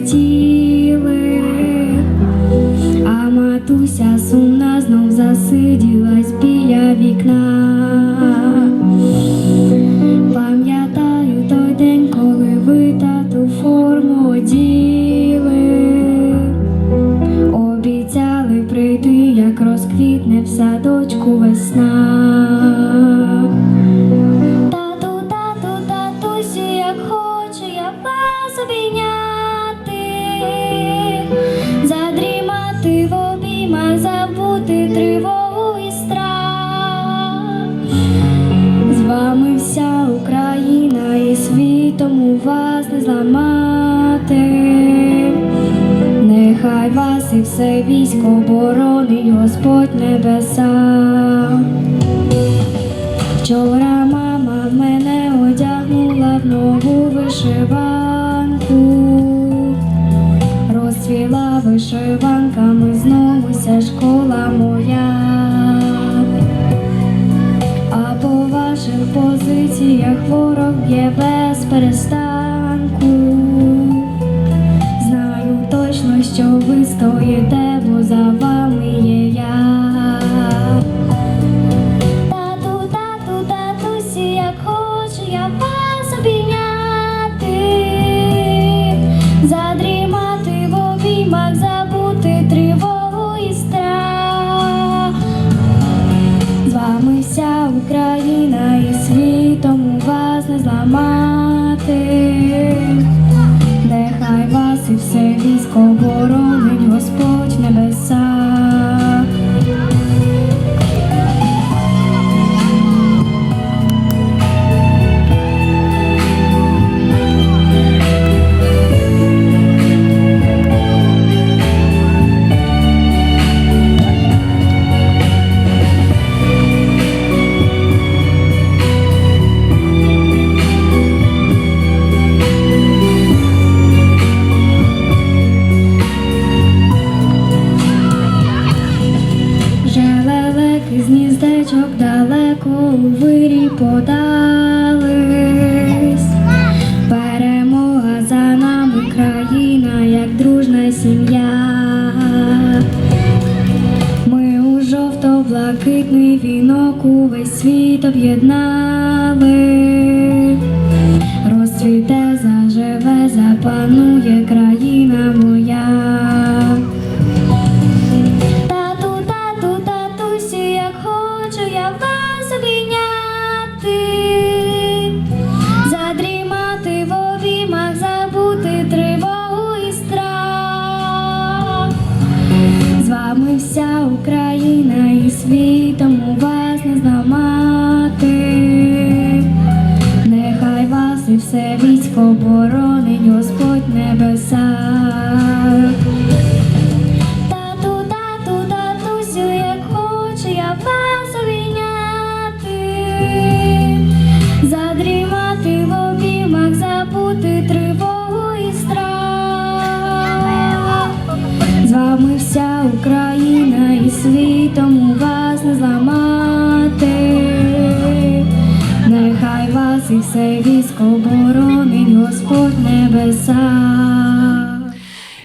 记。忆 світом у вас не зламати. Нехай вас і все військо боронить Господь небеса. Вчора мама в мене одягнула в нову вишиванку, розцвіла вишиванками знову вся школа моя. А по ваших позиціях ворог б'є без перестанку. Знаю точно, що ви стоїте, бо за вами є я. Тату, тату, татусі, як хочу я військо боронить Господь небеса.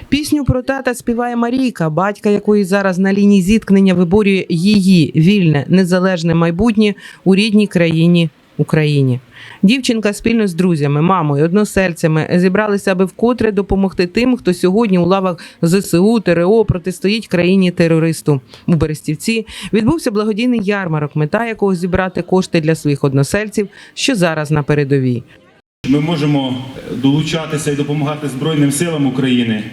Пісню про тата співає Марійка, батька якої зараз на лінії зіткнення виборює її вільне незалежне майбутнє у рідній країні Україні. Дівчинка спільно з друзями, мамою, односельцями зібралися, аби вкотре допомогти тим, хто сьогодні у лавах ЗСУ, ТРО протистоїть країні терористу. У Берестівці відбувся благодійний ярмарок, мета якого зібрати кошти для своїх односельців, що зараз на передовій. Ми можемо долучатися і допомагати Збройним силам України,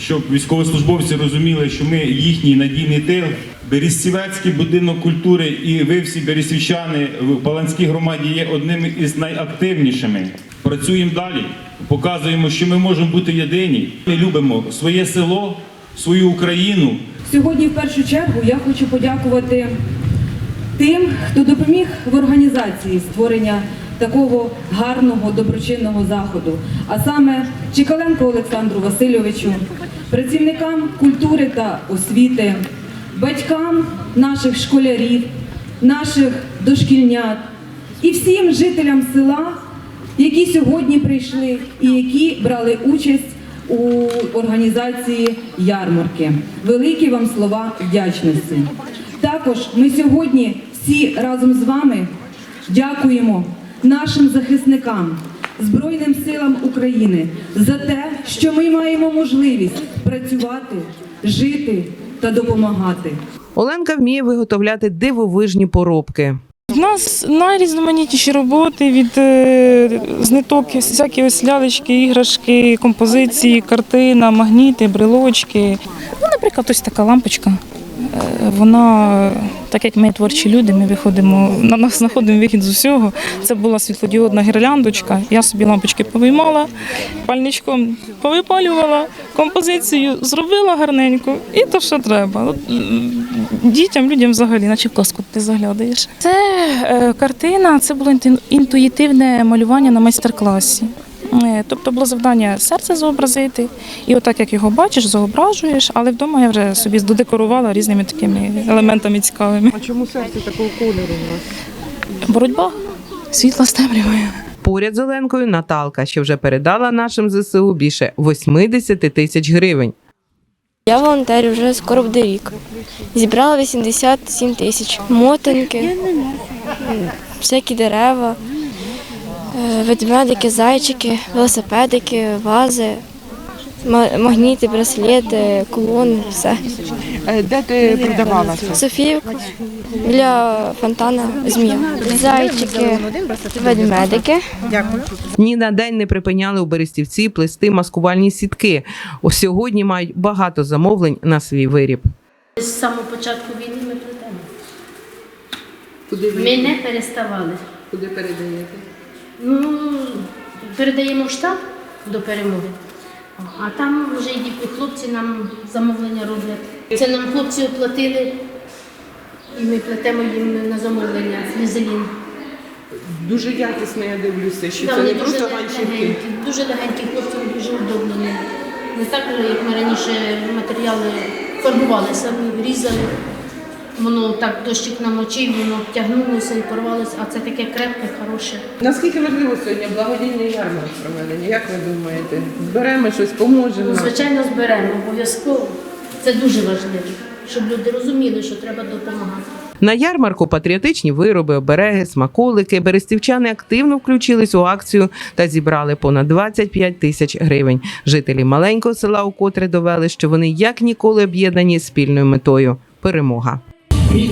щоб військовослужбовці розуміли, що ми їхній надійний тил. Берестівецький будинок культури і ви всі берестівчани в Паланській громаді є одними із найактивнішими. Працюємо далі, показуємо, що ми можемо бути єдині. Ми любимо своє село, свою Україну, Сьогодні, в першу чергу, я хочу подякувати тим, хто допоміг в організації створення такого гарного доброчинного заходу, а саме Чекаленко Олександру Васильовичу, працівникам культури та освіти, батькам наших школярів, наших дошкільнят і всім жителям села, які сьогодні прийшли і які брали участь у організації ярмарки. Великі вам слова вдячності. Також ми сьогодні всі разом з вами дякуємо нашим захисникам, Збройним силам України за те, що ми маємо можливість працювати, жити та допомагати. Оленка вміє виготовляти дивовижні поробки. У нас найрізноманітніші роботи від е, зниток, всякі ось лялечки, іграшки, композиції, картина, магніти, брелочки. Ну, наприклад, ось така лампочка. Е, Вона, так як ми творчі люди, ми виходимо, на нас знаходимо вихід з усього. Це була світлодіодна гірляндочка. Я собі лампочки повиймала, пальничком повипалювала, композицію зробила гарненько, і то, що треба. Дітям, людям взагалі, наче в казку ти заглядаєш. Це е, картина, це було інту- інтуїтивне малювання на майстер-класі. Е, Тобто було завдання серце зобразити, і отак як його бачиш, зображуєш, але вдома я вже собі додекорувала різними такими елементами цікавими. А чому серце такого кольору у вас? Боротьба світла з темрявою. Поряд з Оленкою Наталка, що вже передала нашим ЗСУ більше 80 тисяч гривень. Я волонтерю вже скоро буде рік. Зібрала 87 тисяч. Мотанки, всякі дерева, ведмедики, зайчики, велосипедики, вази, ма- магніти, браслети, кулони, все. Де ти продавала це? Софіївка біля фонтана змія. Зайчики, ведмедики. Ні на день не припиняли у Берестівці плести маскувальні сітки. О, Сьогодні мають багато замовлень на свій виріб. З самого початку війни ми плетемо. Ми не переставали. Куди передаєте? Ну, передаємо в штаб до перемоги, а там вже йдуть хлопці нам замовлення роблять. Це нам хлопці оплатили, і ми плетемо їм на замовлення візелін. Дуже якісно, я дивлюся, що Да, вони дуже легенькі, дуже легенькі хлопцям дуже удобно. Не, не так, як ми раніше матеріали фарбували самі, різали. Воно так дощик намочив, воно обтягнулося і порвалося, а це таке крепке, хороше. Наскільки важливо сьогодні благодійний ярмарок проведення? Як ви думаєте? Зберемо щось, поможемо? Ну, звичайно, зберемо обов'язково. Це дуже важливо, щоб люди розуміли, що треба допомагати. На ярмарку патріотичні вироби, обереги, смаколики. Берестівчани активно включились у акцію та зібрали понад 25 тисяч гривень. Жителі маленького села укотре довели, що вони як ніколи об'єднані спільною метою перемога. І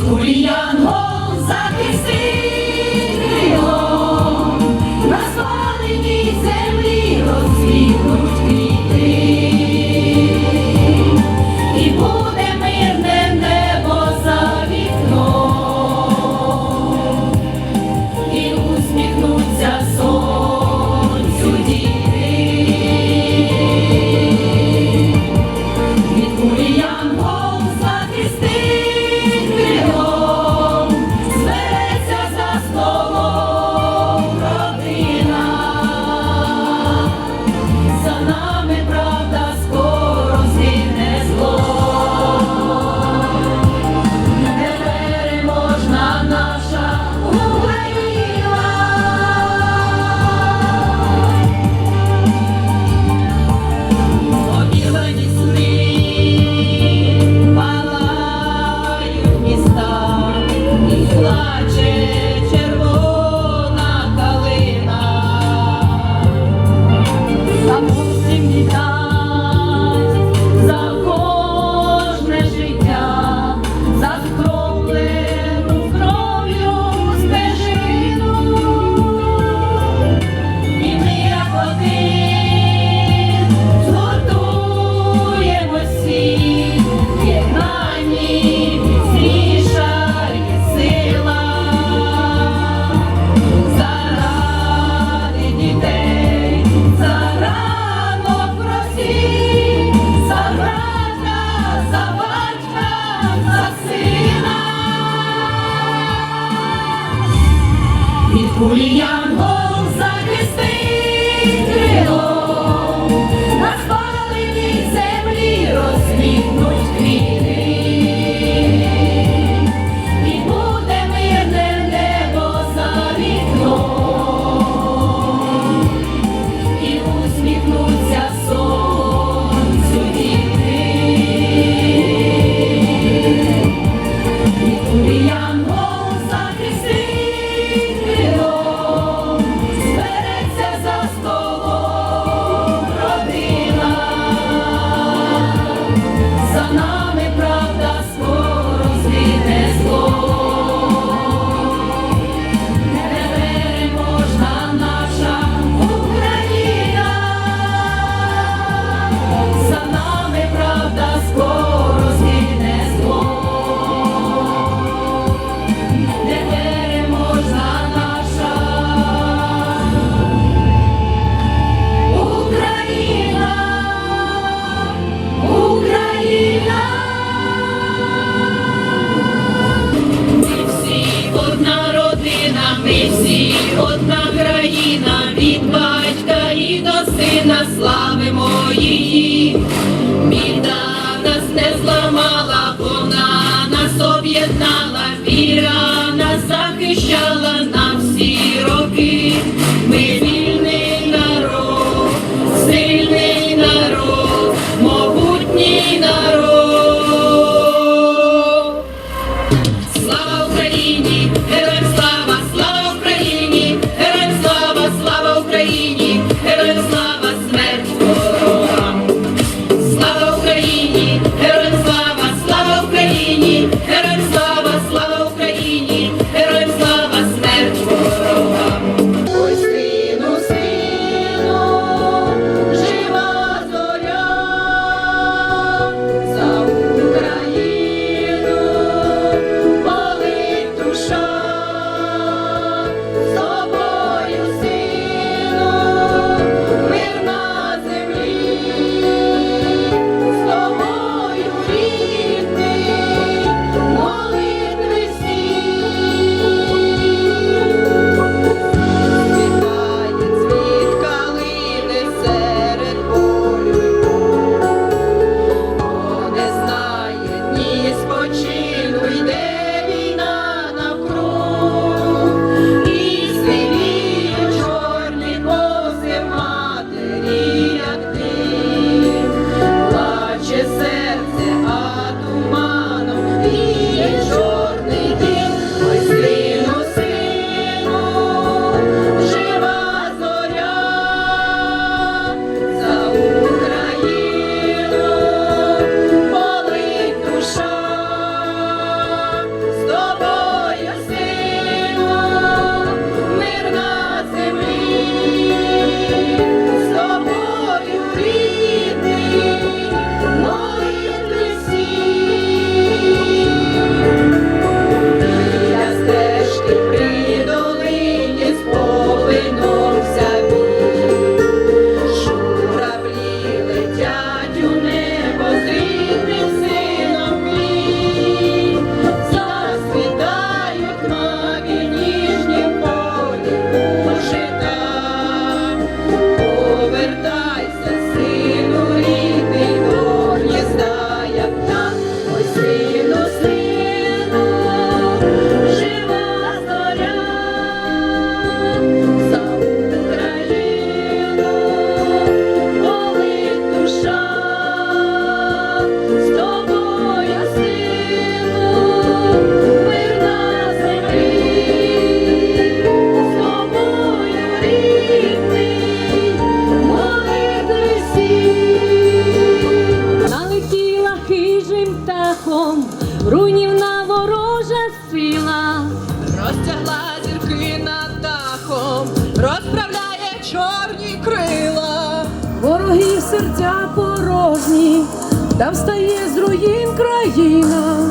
там з руїн країна.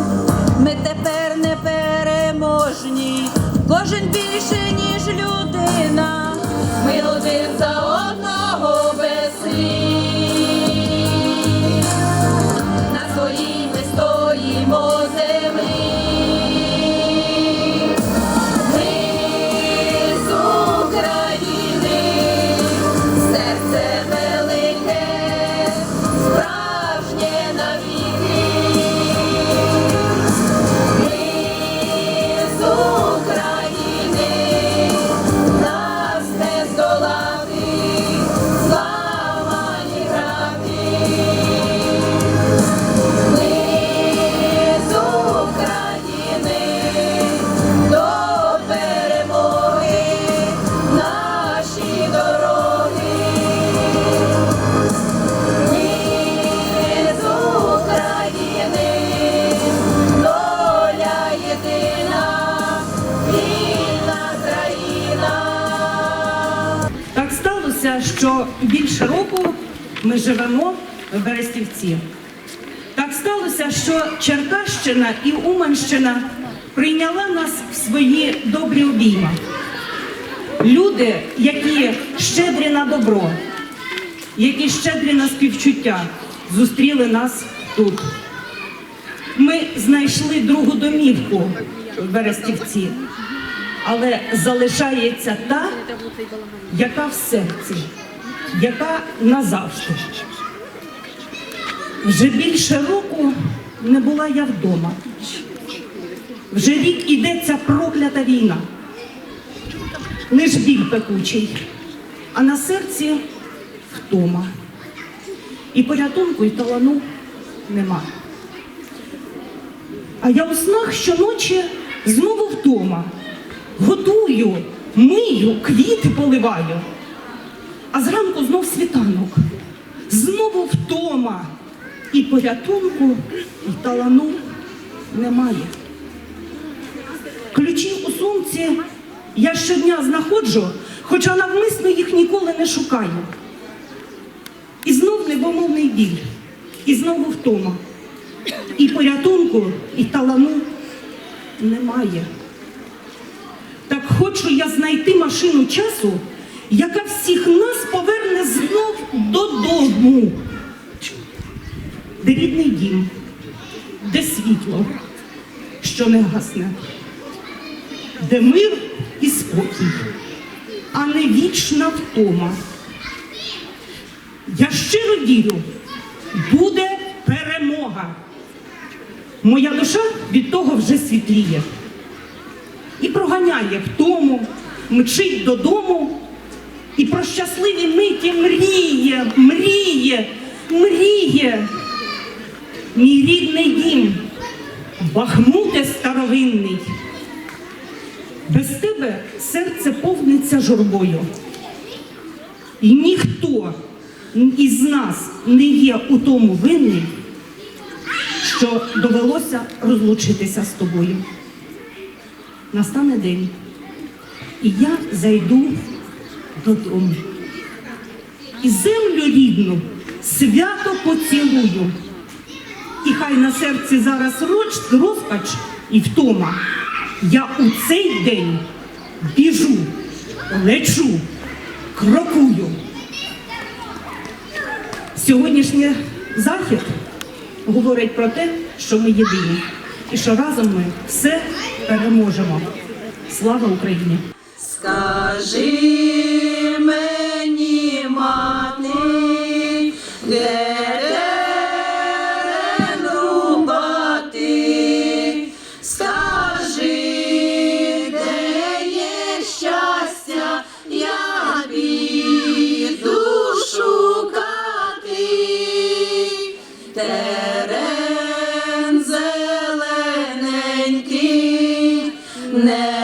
Ми тепер не переможні, кожен більше, ніж людина. Ми один за одного Берестівці. Так сталося, що Черкащина і Уманщина прийняла нас в свої добрі обійма. Люди, які щедрі на добро, які щедрі на співчуття, зустріли нас тут. Ми знайшли другу домівку в Берестівці, але залишається та, яка в серці, яка назавжди. Вже більше року не була я вдома. Вже рік ідеться проклята війна. Лиш біль пекучий, а на серці втома. І порятунку, і талану нема. А я у снах щоночі знову вдома. Готую, мию, квіти поливаю. А зранку знов світанок. Знову втома. І порятунку, і талану немає. Ключі у сумці я щодня знаходжу, хоча навмисно їх ніколи не шукаю. І знов невомовний біль, і знову втома. І порятунку, і талану немає. Так хочу я знайти машину часу, яка всіх нас поверне знов додому. Де рідний дім, де світло, що не гасне, де мир і спокій, а не вічна втома. Я щиро вірю, буде перемога. Моя душа від того вже світліє і проганяє втому, мчить додому, і про щасливі миті мріє, мріє, мріє. Мій рідний дім, бахмуте старовинний. Без тебе серце повниться журбою. І ніхто із нас не є у тому винний, що довелося розлучитися з тобою. Настане день, і я зайду додому. І землю рідну свято поцілую. І хай на серці зараз розпач і втома. Я у цей день біжу, лечу, крокую. Сьогоднішній захід говорить про те, що ми єдині і що разом ми все переможемо. Слава Україні! Скажи не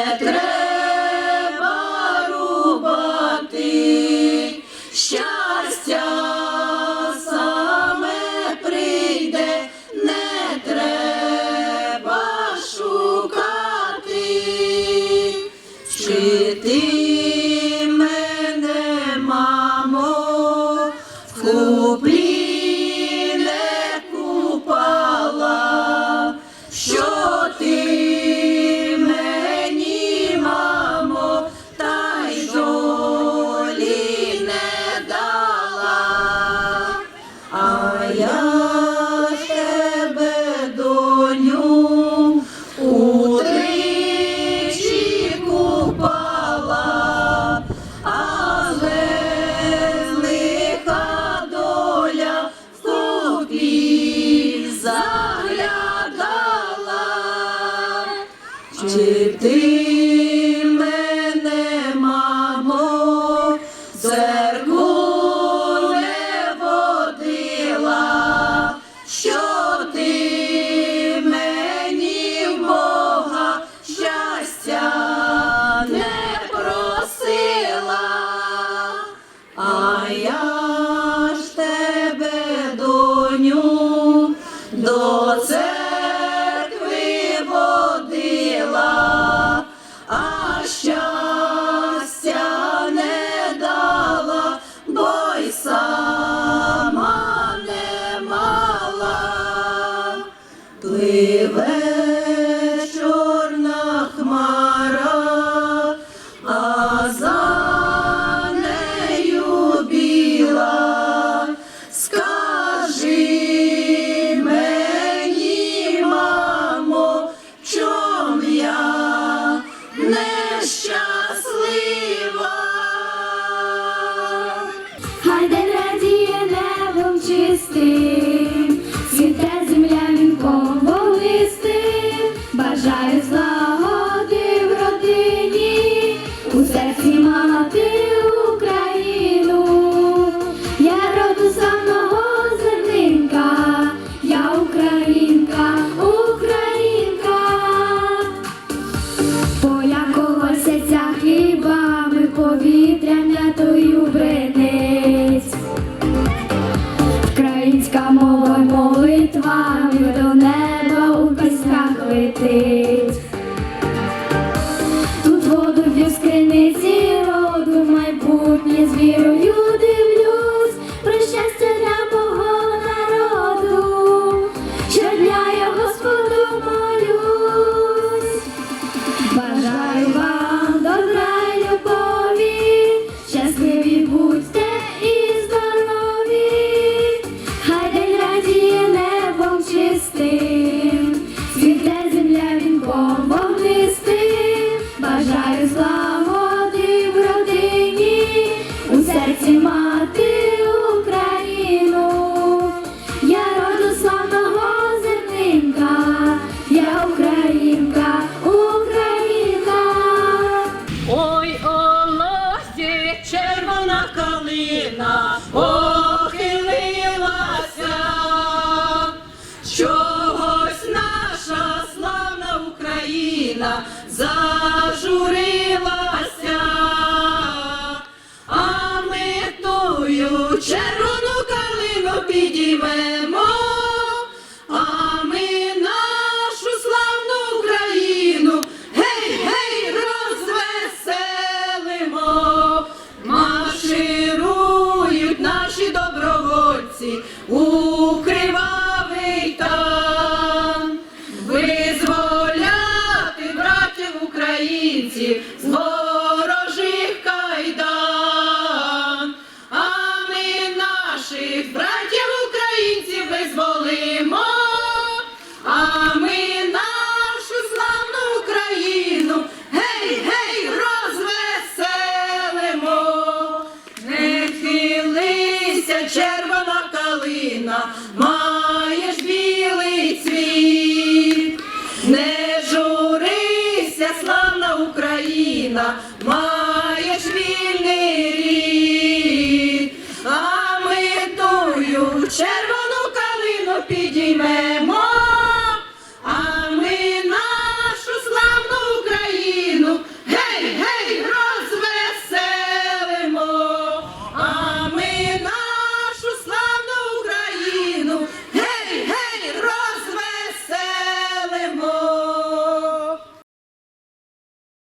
Україна